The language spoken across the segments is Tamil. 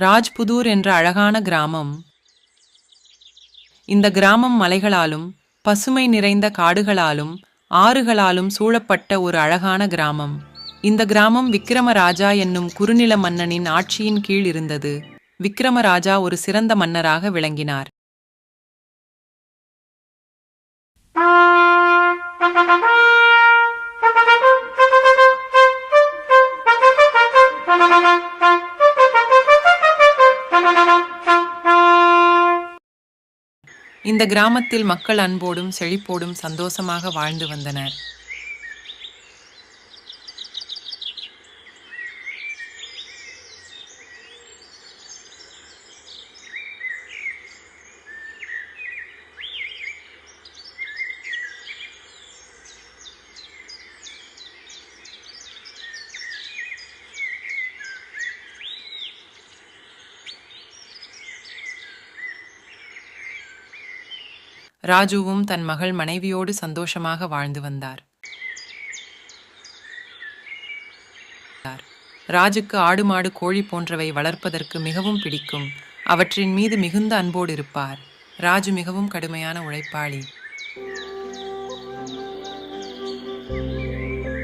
ராஜ்புதூர் என்ற அழகான கிராமம். இந்த கிராமம் மலைகளாலும் பசுமை நிறைந்த காடுகளாலும் ஆறுகளாலும் சூழப்பட்ட ஒரு அழகான கிராமம். இந்த கிராமம் விக்கிரமராஜா என்னும் குறுநில மன்னனின் ஆட்சியின் கீழ் இருந்தது. விக்கிரமராஜா ஒரு சிறந்த மன்னராக விளங்கினார். இந்த கிராமத்தில் மக்கள் அன்போடும் செழிப்போடும் சந்தோஷமாக வாழ்ந்து வந்தனர். ராஜுவும் தன் மகள் மனைவியோடு சந்தோஷமாக வாழ்ந்து வந்தார். ராஜுக்கு ஆடு மாடு கோழி போன்றவை வளர்ப்பதற்கு மிகவும் பிடிக்கும். அவற்றின் மீது மிகுந்த அன்போடு இருப்பார். ராஜு மிகவும் கடுமையான உழைப்பாளி.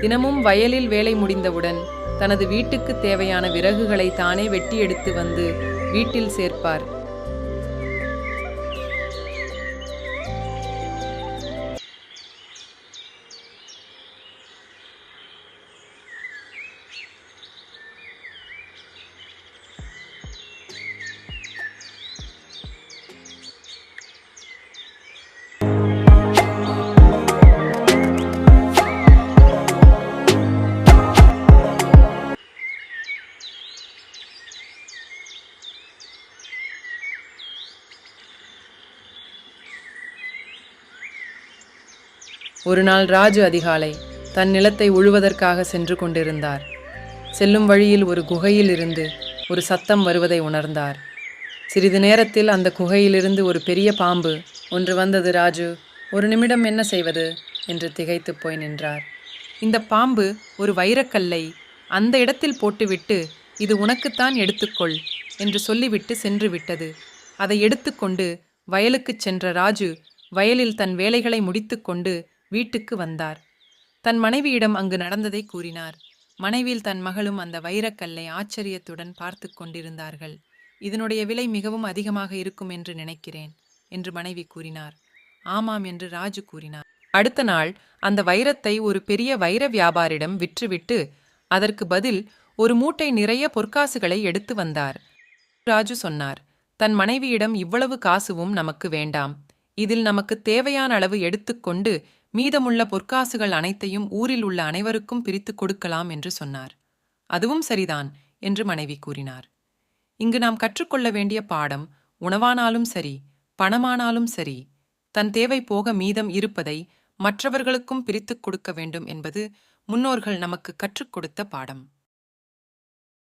தினமும் வயலில் வேலை முடிந்தவுடன் தனது வீட்டுக்கு தேவையான விறகுகளை தானே வெட்டி எடுத்து வந்து வீட்டில் சேர்ப்பார். ஒரு நாள் ராஜு அதிகாலை தன் நிலத்தை உழுவதற்காக சென்று கொண்டிருந்தார். செல்லும் வழியில் ஒரு குகையில் இருந்து ஒரு சத்தம் வருவதை உணர்ந்தார். சிறிது நேரத்தில் அந்த குகையிலிருந்து ஒரு பெரிய பாம்பு ஒன்று வந்தது ராஜு ஒரு நிமிடம் என்ன செய்வது? என்று திகைத்துப் போய் நின்றார். இந்த பாம்பு ஒரு வைரக்கல்லை அந்த இடத்தில் போட்டுவிட்டு இது உனக்குத்தான் எடுத்துக்கொள் என்று சொல்லிவிட்டு சென்று விட்டது. அதை எடுத்துக்கொண்டு வயலுக்குச் சென்ற ராஜு வயலில் தன் வேலைகளை முடித்துக்கொண்டு வீட்டுக்கு வந்தார். தன் மனைவியிடம் அங்கு நடந்ததை கூறினார். மனைவியில் தன் மகளும் அந்த வைரக்கல்லை ஆச்சரியத்துடன் பார்த்து கொண்டிருந்தார்கள். இதனுடைய விலை மிகவும் அதிகமாக இருக்கும் என்று நினைக்கிறேன் என்று மனைவி கூறினார். ஆமாம் என்று ராஜு கூறினார். அடுத்த நாள் அந்த வைரத்தை ஒரு பெரிய வைர வியாபாரிடம் விற்றுவிட்டு அதற்கு பதில் ஒரு மூட்டை நிறைய பொற்காசுகளை எடுத்து வந்தார். ராஜு சொன்னார் தன் மனைவியிடம் இவ்வளவு காசுவும் நமக்கு வேண்டாம். இதில் நமக்கு தேவையான அளவு எடுத்துக்கொண்டு மீதமுள்ள பொற்காசுகள் அனைத்தையும் ஊரில் உள்ள அனைவருக்கும் பிரித்துக் கொடுக்கலாம் என்று சொன்னார். அதுவும் சரிதான் என்று மனைவி கூறினார். இங்கு நாம் கற்றுக்கொள்ள வேண்டிய பாடம் உணவானாலும் சரி பணமானாலும் சரி தன் தேவை போக மீதம் இருப்பதை மற்றவர்களுக்கும் பிரித்துக் கொடுக்க வேண்டும் என்பது முன்னோர்கள் நமக்கு கற்றுக் கொடுத்த பாடம்.